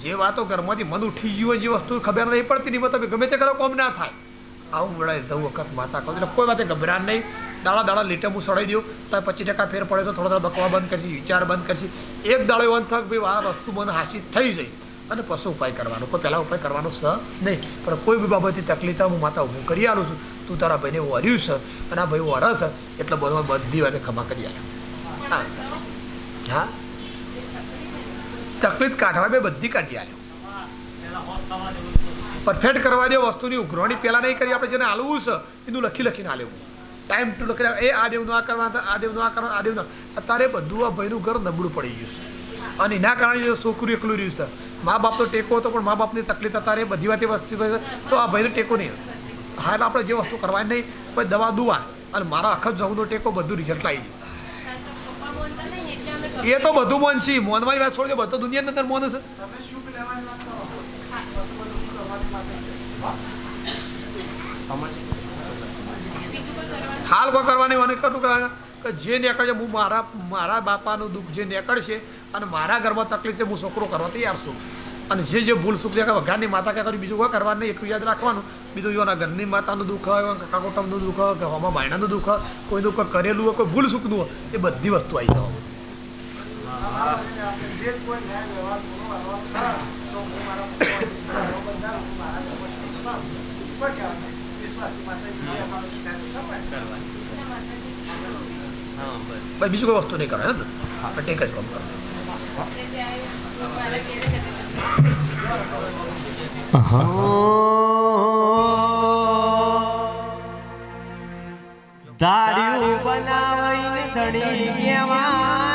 જે વાતો ઘરમાંથી મન ઉઠી ગયું હોય જે વસ્તુ ખબર નહીં પડતી નહીં તમે ગમે તે કરો કોમ ના થાય. આવું વળાય દઉં વખત માતા કહું એટલે કોઈ વાતે ગભરાન નહીં. દાડા દાડા લીટે હું સડાઈ દઉં. તો પચીસ ટકા ફેર પડે તો થોડા થોડા બકવા બંધ કરશે, વિચાર બંધ કરશે. એક દાડો એવો થક ભાઈ આ વસ્તુ મને હાચી થઈ જાય અને પછી ઉપાય કરવાનો. કોઈ પહેલાં ઉપાય કરવાનો સ નહીં. પણ કોઈ બી બાબતની તકલીફ હું માતા હું કરી આલું છું. તું તારા ભાઈને વર્યું છે અને આ ભાઈ વરસ એટલે બધો બધી વાતે ખમા કરી આલ્યો હા. હા. તકલીફ કાઢવા બે બધી કાઢી આવ્યો પરફેક્ટ કરવા દે વસ્તુની ઉઘરણી પહેલાં નહીં કરી, આપણે જેને હાલવું છે, એનું લખી લખીને હાલેવું ટાઈમ ટુ લખી એ આ દેવનું આ કરવા આ દેવનું આ કરવા આ દેવનું અત્યારે બધું આ ભાઈનું ઘર નબળું પડી ગયું છે. અને એના કારણે છોકરું એકલું રહ્યું છે. મા બાપનો ટેકો હતો, પણ મા બાપની તકલીફ અત્યારે બધી વાતે વસ્તુ તો આ ભાઈને ટેકો નહીં હા આપણે જે વસ્તુ કરવાની નહીં પછી દવા દુવા અને મારા આખા જવનો ટેકો બધું રિઝલ્ટ આવી ગયું એ તો બધું મન છે. મોનમાં વાત છોડજો બધો દુનિયાની અંદર મોન છે હાલ કોઈ કરવાની મને કટું કે જે નીકળશે હું મારા મારા બાપાનું દુઃખ જે નીકળશે અને મારા ઘરમાં તકલીફ છે હું છોકરો કરવા તૈયાર છું. અને જે જે ભૂલ સુખ છે વઘારની માતા કે કર્યું બીજું કોઈ કરવાનું નહીં એટલું યાદ રાખવાનું. બીજું એના ઘરની માતાનું દુઃખ હોય કાકા કુટુંબનું દુઃખ હોય કે હમણાં ભાઈનાનું દુઃખ હોય કોઈનું કોઈ કરેલું હોય કોઈ ભૂલ સુખનું હોય એ બધી વસ્તુ આવી જવા બીજું કોઈ વસ્તુ નહીં કરે એમ આપણે ટેક જ કામ કરો. ધાર્યું બનાવીને ધણી અણ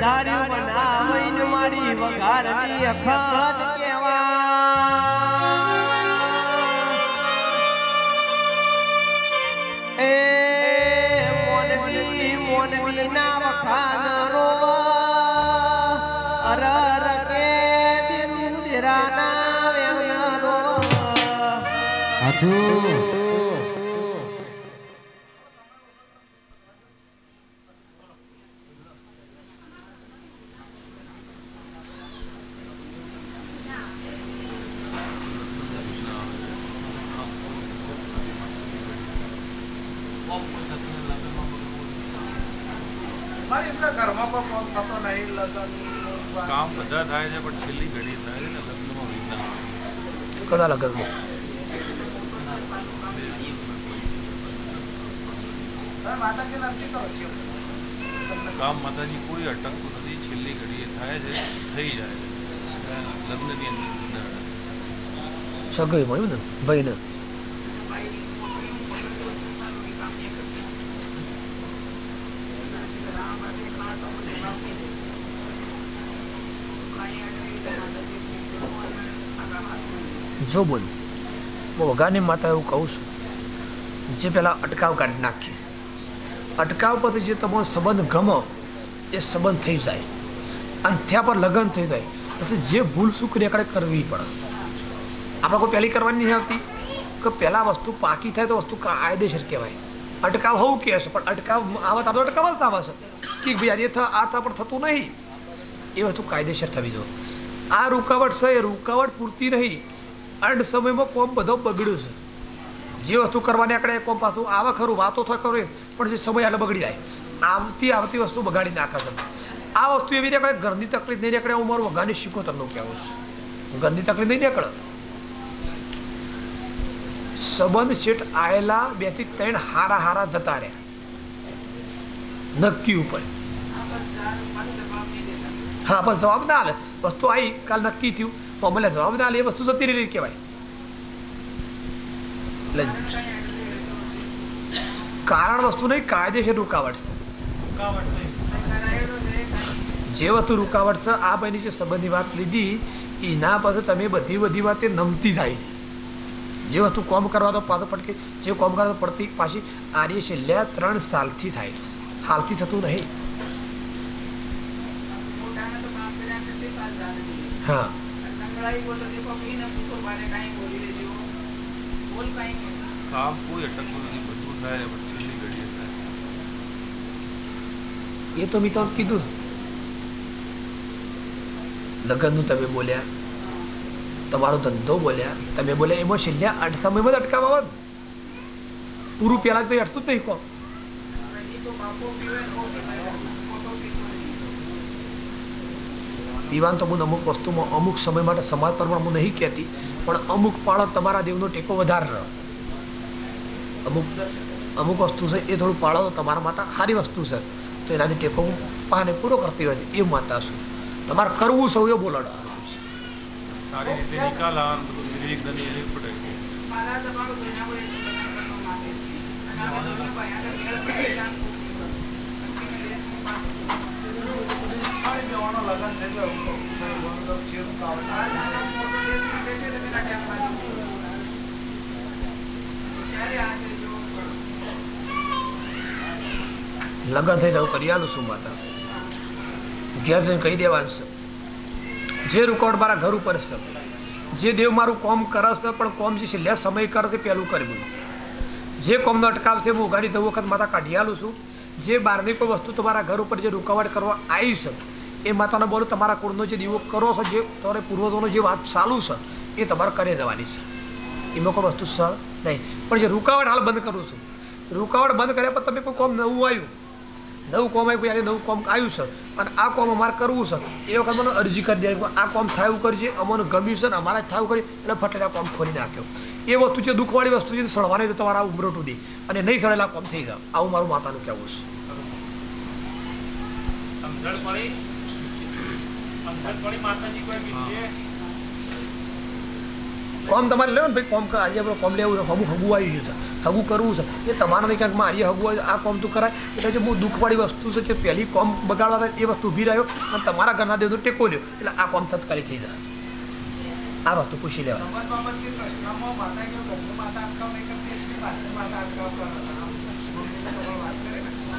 ધાર્યું બનાવીને મારી વઘારની અખત કેવા એ મોનવી મોનવી ના વખાન રોવા અર અર કે દિન દિરાના વેવના રોવા મારી કામ બધા થાય છે પણ છેલ્લી ઘડી થાય ને લગ્નમાં વિઘ્ન કદા લગનમાં કામ માતાજી કોઈ અટકતું નથી છેલ્લી ઘડીએ થાય છે થઈ જાય છે. લગ્નની અંદર. સગાઈમાં આવ્યું ને ભાઈને જો બોલું, હું વઘાની માતા એવું કહું છું, જે પહેલાં અટકાવ કાઢી નાખીએ અટકાવ પરથી જે તમારો સંબંધ ગમો, એ સંબંધ થઈ જાય. અને ત્યાં પર લગ્ન થઈ જાય. પછી જે ભૂલ શું કરી આપણે કરવી પડે. આપણે કોઈ પહેલી કરવાની નહીં આવતી. કે પહેલાં વસ્તુ પાકી થાય તો વસ્તુ કાયદેસર કહેવાય. અટકાવ હોવું કહે છે, પણ અટકાવ આવત આપણે અટકાવ જ આવે છે. કે ભાઈ, આ આ તા પણ થતું નહીં. એ વસ્તુ કાયદેસર થવી જોઈએ. આ રૂકાવટ છે, એ રૂકાવટ પૂરતી નહીં. અંડ સમયમાં કોમ બધો બગડ્યો છે. જે વસ્તુ કરવાની આપણે કોમ પાછું આવે ખરું, વાતો થાય ખરું, પણ જે સમય એટલે બગડી જાય. આવતી આવતી વસ્તુ બગાડી નાખે છે. આ વસ્તુ એવી નીકળે, ઘરની તકલીફ નહીં નીકળે, હું મારું વઘાની શીખો તમને કહેવું છું. ઘરની તકલીફ નહીં નીકળે. સંબંધ શેઠ આયેલા બેથી ત્રણ હારા હારા જતા રહ્યા. નક્કી ઉપર. હા બસ જવાબ ના આવે. વસ્તુ આવી કાલ નક્કી થયું. તો મને જવાબ ના એ વસ્તુ સતી રહી કહેવાય કારણ વસ્તુ નહીં કાયદેસર રૂકાવટ છે જે વસ્તુ રૂકાવટ છે આ ભાઈની જે સંબંધની વાત લીધી એના પાસે તમે બધી બધી વાતે નમતી જાય જે વસ્તુ કોમ કરવા તો પાછો પડકે જે કોમ કરવા તો પડતી પાછી આર્ય છેલ્લા ત્રણ સાલથી થાય છે હાલથી થતું નહીં હા કામ કોઈ અટકતું નથી બધું થાય છેલ્લી ઘડીએ થાય. એ તો મેં તો કીધું. લગ્નનું તમે બોલ્યા તમારો ધંધો બોલ્યા તમે બોલ્યા એમાં છેલ્લા આઠ સમયમાં જ અટકાવવા પૂરું પહેલાં તો એ અટતું જ નહીં કહો પીવાન તો હું અમુક વસ્તુમાં અમુક સમય માટે સમાજ પ્રમાણે હું નહીં કહેતી પણ અમુક પાળો તમારા દેવનો ટેકો વધારે રહ્યો અમુક અમુક વસ્તુ છે એ થોડું પાળો તો તમારા માટે સારી વસ્તુ છે. તો એનાથી ટેકો હું પાને પૂરો કરતી હોય છે એ માનતા છું. તમારે કરવું સૌ એ બોલાડો સારી રીતે નિકાલ આવે લગન. લગ્ન થઈ તો કરી આલું છું માતા. ઘેર જઈને કહી દેવાનું છે. જે રૂકાવટ મારા ઘર ઉપર છે. જે દેવ મારું કોમ કરશે પણ કોમ જે છેલ્લે સમય કરે તે પહેલું કરવું જે કોમનો અટકાવશે હું ઉઘાડી દઉં વખત માતા કાઢી આલું છું. જે બહારની કોઈ વસ્તુ તમારા ઘર ઉપર જે રૂકાવટ કરવા આવી છે એ માતાને બોલો તમારા કુળનો જે દીવો કરો છો, જે તમારે પૂર્વજોનો જે વાત ચાલુ છે, એ તમારે કરી દેવાની છે. એમાં કોઈ વસ્તુ સર નહીં. પણ જે રૂકાવટ હાલ બંધ કરું છું. રૂકાવટ બંધ કર્યા પછી તમે કોઈ કોમ નવું આવ્યું? નવું કોમ આવ્યું આજે નવું કોમ આવ્યું છે? અને આ કોમ અમારે કરવું છે. એ વખત મને અરજી કરી દે આ કોમ થાય એવું કરજે, અમને ગમ્યું છે ને અમારે થાય કરી એટલે ફટેલા કોમ ખોલી નાખ્યો. એ વસ્તુ છે, દુઃખવાળી વસ્તુ છે સળવાની તો તમારા ઉમરો દે. અને નહીં સળેલા કોમ થઈ જાય. આવું મારું માતાનું કહેવું છે સમજણ પડી સમજણ પડી માતાજી કોઈ બીજે કોમ તમારે લેવું ને ભાઈ કોમ આજે આપણે કોમ લેવું છે હગું હગું આવી ગયું છે. હગું કરવું છે. એ તમારે નહીં ક્યાંક મારી હગું આવી આ કોમ તો કરાય. એટલે જે બહુ દુઃખવાળી વસ્તુ છે જે પહેલી કોમ બગાડવા થાય એ વસ્તુ ઊભી રહ્યો અને તમારા ઘરના દેવનો ટેકો લ્યો. એટલે આ કોમ તત્કાલી થઈ જાય. આ વસ્તુ પૂછી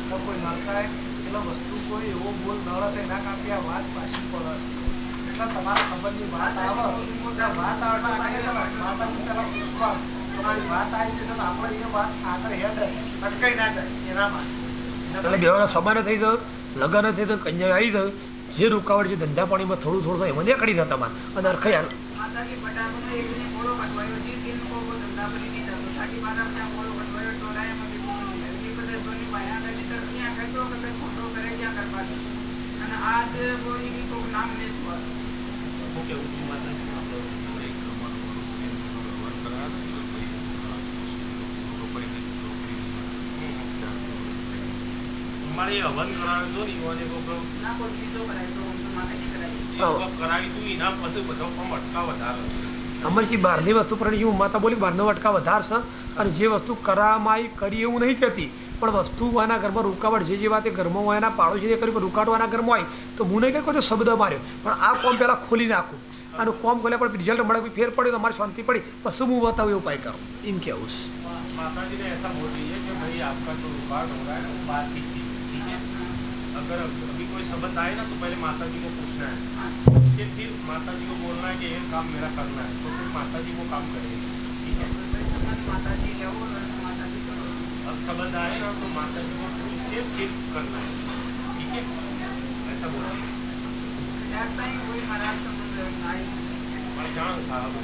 તો કોઈ એટલે વસ્તુ કોઈ એવો બોલ ન એના કારણ કે આ વાત પાછી પડે છે એટલે તમારા સંબંધની વાત આવે ત્યાં વાત આવે માતા. પૂછવા તમારી વાત આવી જશે તો આપણે એ વાત આગળ હેડ અટકાઈ ના જાય એના માટે એટલે સમાન થઈ ગયો લગ્ન થઈ ગયો કંજાઈ આવી ગયું જે રૂકાવટ છે ધંધા પાણીમાં થોડું થોડું થાય એમાં નીકળી જતા તમારે અને અરખાઈ હાલ ધંધા કરી નહીં થતો સાકી મારા ત્યાં ગોળો કટવાયો ટોલાય એમાં બી કોઈ નહીં હજી બધે સોની ભાયા નદી તર ત્યાં કહેતો કે ભાઈ ખોટો કરે ક્યાં કરવા દે અને આજ બોલી કે કોઈ નામ નહીં થવા ઓકે કેવું માતા છે આપણો એક અમારું ભગવાન કરાવે ને એટલે ભાઈ એ હવન કરાવ્યું હતું ને ઈવોને કોક ના કોઈ બીજો કરાય તો હું તો માતાજી કરાય એ કોક કરાવ્યું હતું એના પછી બધો પણ અટકા વધારે છે. અમરજી બહારની વસ્તુ પર હું માતા બોલી બહારનો અટકા વધારશે અને જે વસ્તુ કરામાં આવી કરી એવું નહીં કહેતી. પણ વસ્તુ એના ઘરમાં રૂકાવટ જે જે વાત એ ઘરમાં હોય એના પાડોશી જે કરી રૂકાવટ એના ઘરમાં હોય તો હું નહીં કહે કોઈ શબ્દ માર્યો પણ આ કોમ પહેલાં ખોલી નાખું અને કોમ ખોલ્યા પણ રિઝલ્ટ મળે કોઈ ફેર પડ્યો તો મારી શાંતિ પડી પછી હું બતાવું એવું ઉપાય કરું એમ કેવું છે माता जी ने ऐसा बोल दिया कि भाई आपका जो रिकॉर्ड हो रहा है वो बात की थी ठीक है अगर अभी कोई संबंध आए ना तो पहले माता जी को पूछना है उसके फिर माता जी को बोलना है कि ये काम मेरा करना है तो फिर माता जी वो काम करेगी ठीक है સંબંધ માતાજી संबंध आए ना तो माता जी को पूछ के फिर करना है ठीक है ऐसा बोला ત્યાર તાઈ કોઈ મારા સંબંધ નહીં मैं जान था वो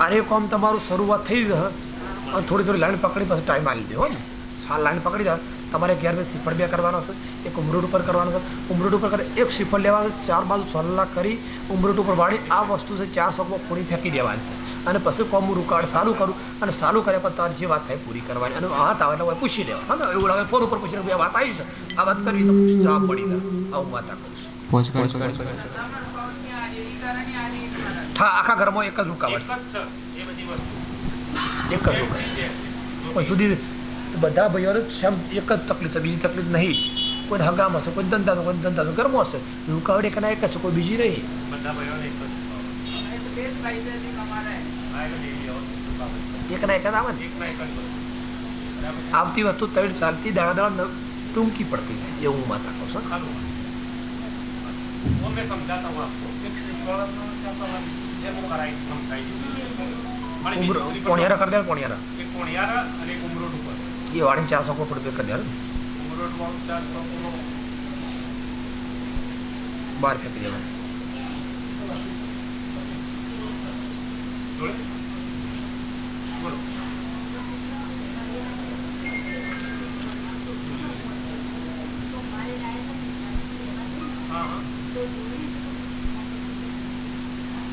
આને કોમ તમારું શરૂઆત થઈ જશે અને થોડી થોડી લાઈન પકડી પછી ટાઈમ આવી દે હો ને હા લાઈન પકડી જાય તમારે ઘેર શ્રીફળ બે કરવાનો છે એક ઉમરોડ ઉપર કરવાનો છે ઉમરોડ ઉપર કરે એક શ્રીફળ લેવાનું છે ચાર બાજુ સોલ્લા કરી ઉમરોડ ઉપર વાળી આ વસ્તુ છે ચાર શકમાં પૂરી ફેંકી દેવાની છે અને પછી કોમ હું સારું ચાલુ કરું અને સારું કર્યા પછી તારી જે વાત થાય પૂરી કરવાની. અને હાથ આવે એટલે પૂછી લેવા. હા ને એવું લાગે ફોન ઉપર પૂછી આ વાત આવી છે? આ વાત કરવી તો જવાબ પડી ગયા આવું વાત કરું છું હા આખા ઘરમાં એક જ एक રૂકાવટ છે. એ બધી વસ્તુ. છે એક જ રૂકાવટ કોઈ સુધી બધા ભાઈઓને સેમ એક જ તકલીફ છે બીજી તકલીફ નહીં. કોઈ હંગામ હશે કોઈ ધંધાનો કોઈ ધંધાનો ઘરમાં હશે રૂકાવટ એકના એક જ છે કોઈ બીજી નહીં. બધા ભાઈઓને એક જ એકના એક આવે આવતી વસ્તુ તળ ચાલતી દાડા દાડા ટૂંકી પડતી જાય, એવું હું માતા કહું છું કોણિયારા ચારસો કોટ રૂપિયા કરી દે ફેંકી દેવાનું. જોડે બોલો હા હા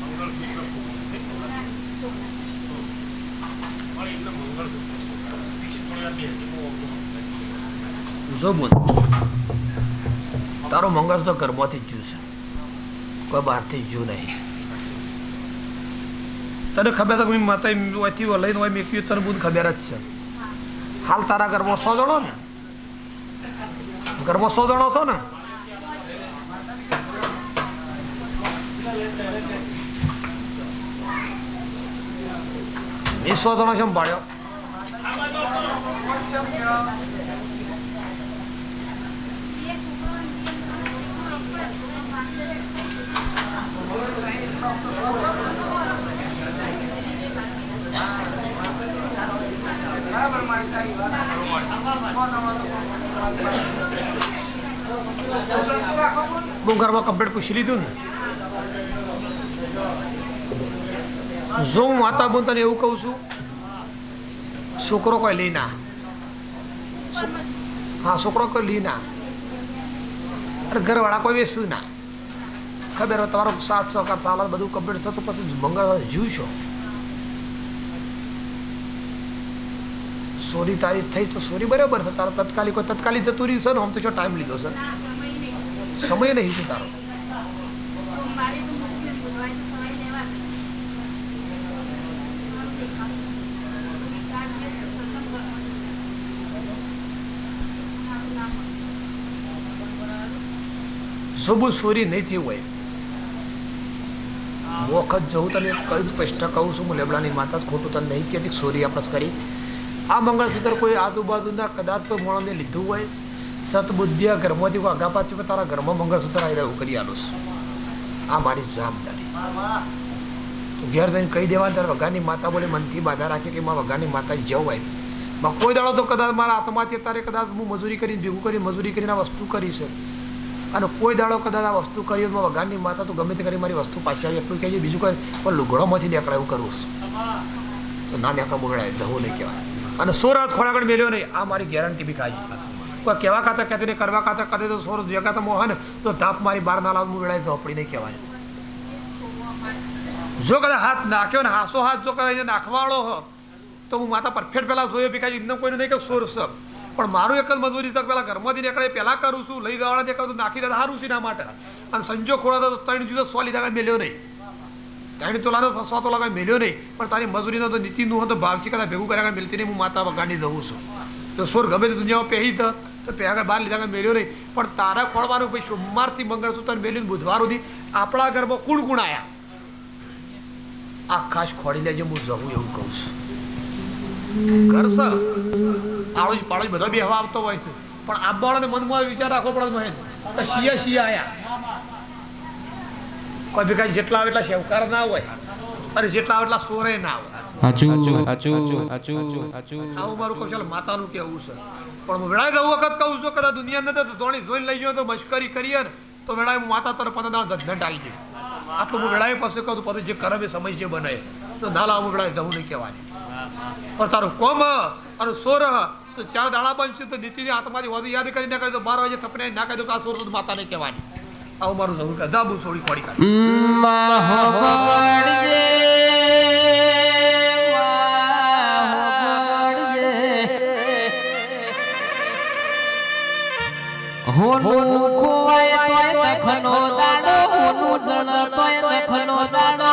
મંગળસૂત્ર પણ એમને મંગળસૂત્ર થોડી વાર બે જો બોલ તારો મંગળસૂત્ર ઘરમાંથી જ જ્યું છે કોઈ બહારથી જ્યું નહીં તને ખબર છે કે માતા અહીંથી લઈને હોય મેં તને બધું ખબર જ છે. હાલ તારા ઘરમાં સો જણો ને? ઘરમાં સો જણો છો ને? એ સો જણો છે પાડ્યો બરાબર મારી તારી વાત હું ઘરમાં કમ્પ્લેટ પૂછી લીધું ને જો હું માતા બોન તને એવું કહું છું છોકરો કોઈ લઈ ના હા છોકરો કોઈ લઈ ના અરે ઘરવાળા કોઈ વેસ્યું ના ખબર હોય તમારો સાથ સહકાર સાલા બધું કમ્પ્લીટ થતું પછી મંગળ જીવશો સોરી તારીફ થઈ તો સોરી બરાબર છે. તારો તત્કાલિક હોય તત્કાલી જતું રહ્યું છે ને આમ તો શું ટાઈમ લીધો છે. સમય નહીં. છે તારો શુભ સોરી નહીં થયું હોય. વખત જવું તને કયું પ્રશ્ન કહું છું હું લેબડાની માતા જ ખોટું તને નહીં કહેતી સોરી આપણે કરી. આ મંગળસૂત્ર કોઈ આજુબાજુના કદાચ કોઈ મોણને લીધું હોય સતબુદ્ધિયા ઘરમાંથી કોઈ કોઈ તારા ઘરમાં મંગળસૂત્ર આવી એવું કરી આલું આ મારી જવાબદારી. તું ઘેર જઈને કહી દેવાનું, તારે વઘાની માતા બોલે, મનથી બાધા રાખે કે મારા વઘાની માતા જવું આવી. માં કોઈ દાડો તો કદાચ મારા આત્માથી તારે કદાચ હું મજૂરી કરીને, ભેગું કરી મજૂરી કરીને આ વસ્તુ કરી છે. અને કોઈ દાડો કદાચ આ વસ્તુ કરી તો વઘારની માતા તો ગમે તે કરી મારી વસ્તુ પાછી આવી, એટલું કહેજે બીજું કંઈ પણ લુગડોમાંથી નીકળે એવું કરું છું. તો ના નીકળે બગડાય જવું નહીં કહેવાય. અને સો રાત ખોરાકણ મેલ્યો નહીં. આ મારી ગેરંટી બી કાજી કોઈ કહેવા ખાતર કહેતી નહીં, કરવા ખાતર કહેતી તો સોર જગા તો ને તો ધાપ મારી બાર ના લાવ હું વેળાય ઝોપડી નહીં કહેવાય જો કદાચ હાથ નાખ્યો ને, હાસો હાથ જો કદાચ નાખવાળો હો તો હું માતા પરફેક્ટ પહેલાં જોયો કાંઈ એમને કોઈને નહીં કે સોર સર. પણ મારું એક જ મજબૂરી છે પહેલાં ઘરમાંથી નીકળે, પહેલાં કરું છું, લઈ જવાના, જે કરું નાખી દેતા સારું છે એના માટે. અને સંજોગ ખોડા તો ત્રણ જુદા સો લીધા મેલ્યો નહીં. ત્રણ તોલાનો ફસવા તો લાગે, મેલ્યો નહીં. પણ તારી મજૂરીનો તો નીતિનું હતો ભાવથી કદાચ ભેગું કર્યા મિલતી નહીં, હું માતા વગાડી જવું છું. તો સોર ગમે તે દુનિયામાં પહેરી તો તો પહેલા બહાર લીધા કાંઈ મેળ્યો નહીં. પણ તારા ખોળવાનું પછી સોમવારથી મંગળસૂત્ર મેળ્યું બુધવાર સુધી આપણા ઘરમાં કુણ કુણ આયા આ ખાસ લેજે, હું જવું એવું કહું છું. ઘર છે આળો પાડો બધા બે હવા આવતો હોય છે. પણ આંબાવાળાને મનમાં વિચાર રાખવો પડે મહેન તો શિયા શિયા આયા. કોઈ ભેગા જેટલા આવે એટલા શેવકાર ના હોય અને જેટલા આવે એટલા સોરે ના આવે આવું મારું કૌશલ માતાનું કેવું છે. પણ હું વેળાએ વખત કહું છું કદાચ દુનિયા તો ધોણી જોઈને લઈ ગયો તો મશ્કરી કરીએ ને તો વેળાએ હું માતા તરફ પંદર આવી જાય આટલું હું વેળાએ પાસે કહું પછી જે કરમે સમય જે બને. તો ના લાવું વેળાએ જવું નહીં કહેવાની. પણ તારું કોમ અને સોર તો ચાર દાડા બનશે તો નીતિની હાથમાંથી વધુ યાદ કરી ના કરી તો બાર વાગે થપને ના કહી દો કે આ સોર માતા નહીં કહેવાની. આવું મારું જરૂર કહે દાબુ છોડી પડી કાઢે. હોનું ખોવાય તોય તખનો દાડો, હોનું જણ તોય તખનો દાડો.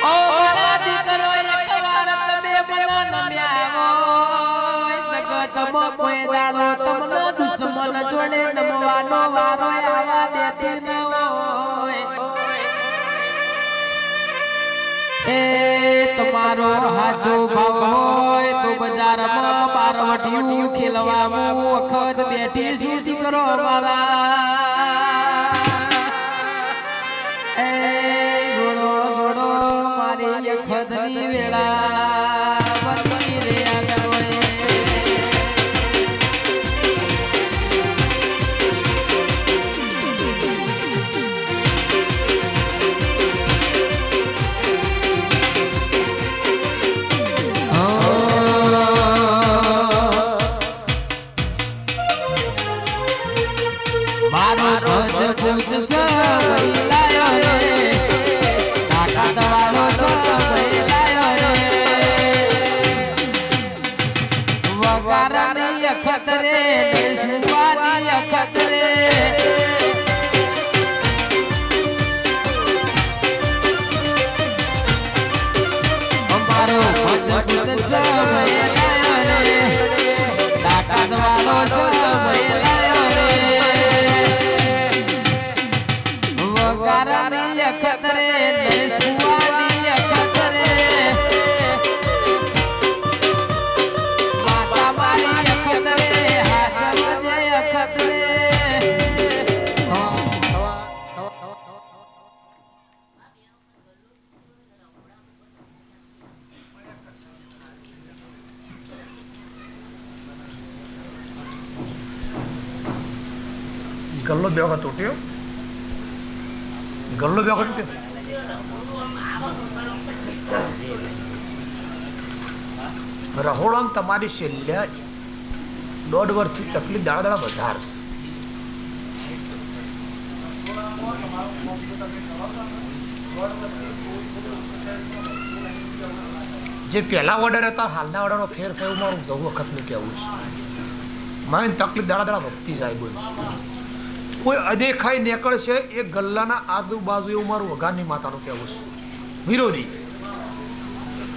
ઓ મારા દીકરો એકવાર તમે મને નમ્યા હોય જગત જગતમાં કોઈ એ તમારો હાચો ભાવ હોય તો બજારમાં બારવટીયું ખેલવામાં વખત બેઠી શું દીકરો મારા અખતની વેળા ગલ્લો બે વખત તૂટ્યો. બે વખત તૂટ્યો રહોડામ તમારી છેલ્લા દોઢ વર્ષથી તકલીફ દાડા દાડા વધારશે જે પહેલા ઓર્ડર હતા હાલના ઓર્ડરનો ફેર છે એવું મારું જવું વખતનું કહેવું છે મને તકલીફ દાડા દાડા વધતી જાય બોલ કોઈ અદેખાઈ નીકળશે, એ ગલ્લાના આજુબાજુ એવું મારું વઘારની માતાનું કહેવું છે. વિરોધી.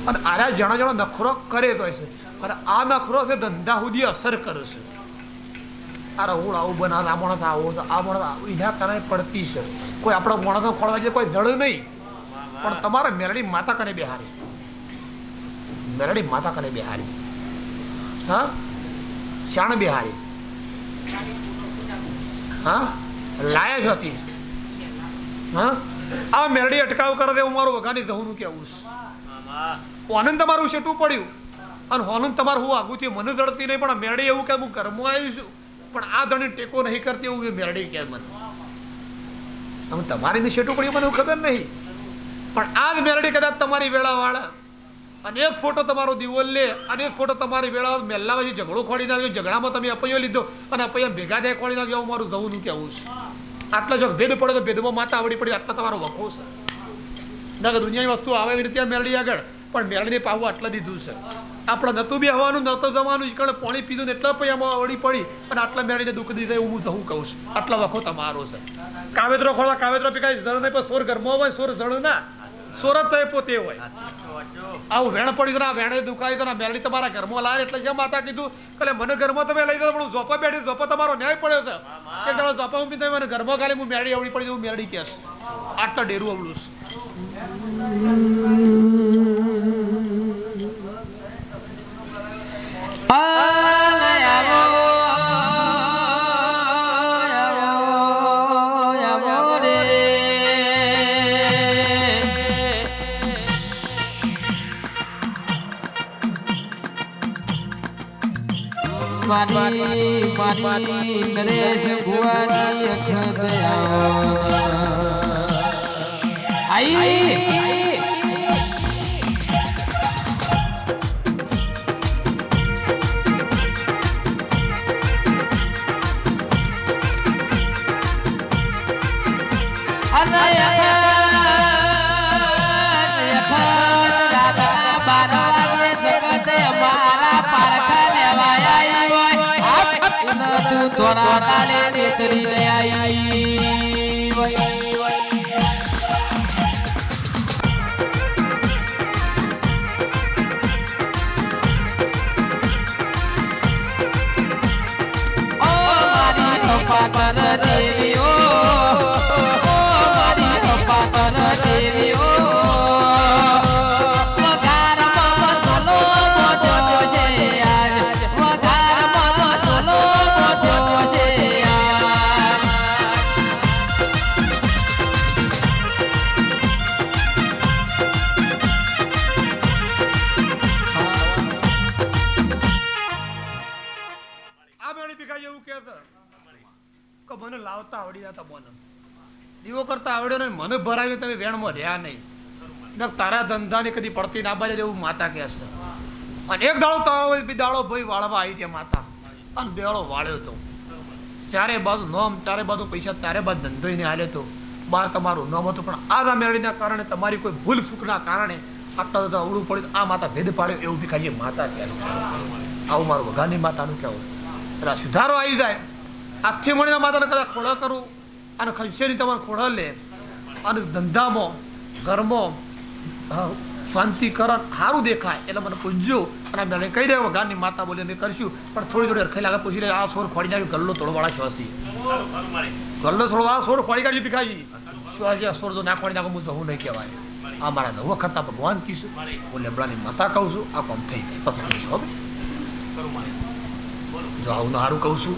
અને આરા જણા જણા નખરો કરે તો છે અને આ નખરો છે ધંધા સુધી અસર કરે છે. અરે હું આવું બના, આ માણસ આવો આ માણસ એના કારણે પડતી છે. કોઈ આપણો માણસો ખોળવા છે કોઈ દળ નહીં. પણ તમારે મેરડી માતા કને બેહારી? મેરડી માતા કને બેહારી? હા? શાણ બેહારી? હા? જ હતી હા? આ મેરડી અટકાવ કરે એવું મારું વગાની જવું કેવું છે. આનંદ તમારું છેટું પડ્યું? અને આનંદ તમારું હું આગું થયું? મને જડતી નહીં પણ મેરડી એવું કે હું ઘરમાં આવી છું. પણ આ ધણી ટેકો નહીં કરતી એવું કે મેરડી કે મને. આમ તમારી ને છેટું પડ્યું મને ખબર નહીં. પણ આ જ મેરડી કદાચ તમારી વેળાવાળા અને ફોટો તમારો દિવોલ લે અને ફોટો તમારી વેળા મેલ્લા પછી ઝઘડો ખોડી નાખ્યો. ઝઘડામાં તમે અપૈયો લીધો અને અપૈયા ભેગા થાય ખોડી નાખ્યો. મારું જવું કેવું છે. આટલા જો ભેદ પડે તો ભેદમાં માતા આવડી પડી. આટલા તમારો વખો છે. ના કે દુનિયાની વસ્તુ આવે એવી રીતે મેળવી આગળ. પણ મેળવીને પાવું આટલા દીધું છે. આપણે નતું બી હવાનું નતું જવાનું. ઈકણ પાણી પીધું ને એટલા પૈયામાં આવડી પડી. અને આટલા મેળવીને દુઃખ દીધા એવું હું જવું કહું છું. આટલા વખો તમારો છે. કાવેતરો ખોળવા, કાવેતરો પીકાય. જળ નહીં પણ સોર ઘરમાં હોય, સોર જળ ના સોર જ તો એ પોતે હોય. આવું વેણ પડી તો વેણે દુખાય તો મેળવી તમારા ઘરમાં લાવે એટલે જેમ માતા કીધું કે મને ઘરમાં તમે લઈ જાઓ પણ હું ઝોપા બેઠી ઝોપા તમારો ન્યાય પડ્યો છે. કે તમે ઝોપા હું પીતા મને ઘરમાં ખાલી હું મેળી આવડી પડી હું મેળી કહેશ આટલા ડેરું આવડું છે. મારી મારી નરેશ ભુવાની અખત આઈ. તોરા કાલે નેતરી આઈ મને લાવતા આવડી જતા બોને. દીવો કરતા આવડ્યો નહીં, મને ભરાવી તમે વેણમાં રહ્યા નહીં. તારા ધંધાની કદી પડતી ના બાજે એવું માતા કહે છે. અને એક દાડો તારો બી દાડો ભાઈ વાળવા આવી ત્યાં માતા. અને બેળો વાળ્યો તો. ચારે બાજુ નોમ, ચારે બાજુ પૈસા, તારે બાદ ધંધો ને હાલે તો. બહાર તમારું નોમ હતું, પણ આ મેળીના કારણે તમારી કોઈ ભૂલ ચૂકના કારણે આટલા બધા અવળું પડ્યું, આ માતા ભેદ પાડ્યો એવું ભીખાજી માતા કહે આવું મારું વઘાની માતાનું કહેવું એટલે સુધારો આવી જાય. આખી મળીને માતાને કદાચ ખોળા કરું અને ખંચેરી તમારે ખોળા લે અને ધંધામાં, ઘરમાં શાંતિકરણ સારું દેખાય એટલે મને પૂછજો અને મને કહી દે ગાની માતા બોલી અમે કરશું. પણ થોડી થોડી અરખાઈ લાગે પૂછી લે, આ સોર ખોડી નાખ્યું ગલ્લો તોડવાળા છોસી ગલ્લો તોડવાળા સોર ખોડી કાઢી ભીખાજી ચોસી આ સોર જો ના ખોડી નાખો, હું જવું નહીં કહેવાય. આ મારા નવો ખતા ભગવાન કીશું. હું લેબડાની માતા કહું છું. આ કોમ થઈ જાય પસંદ જો આવું સારું કહું છું.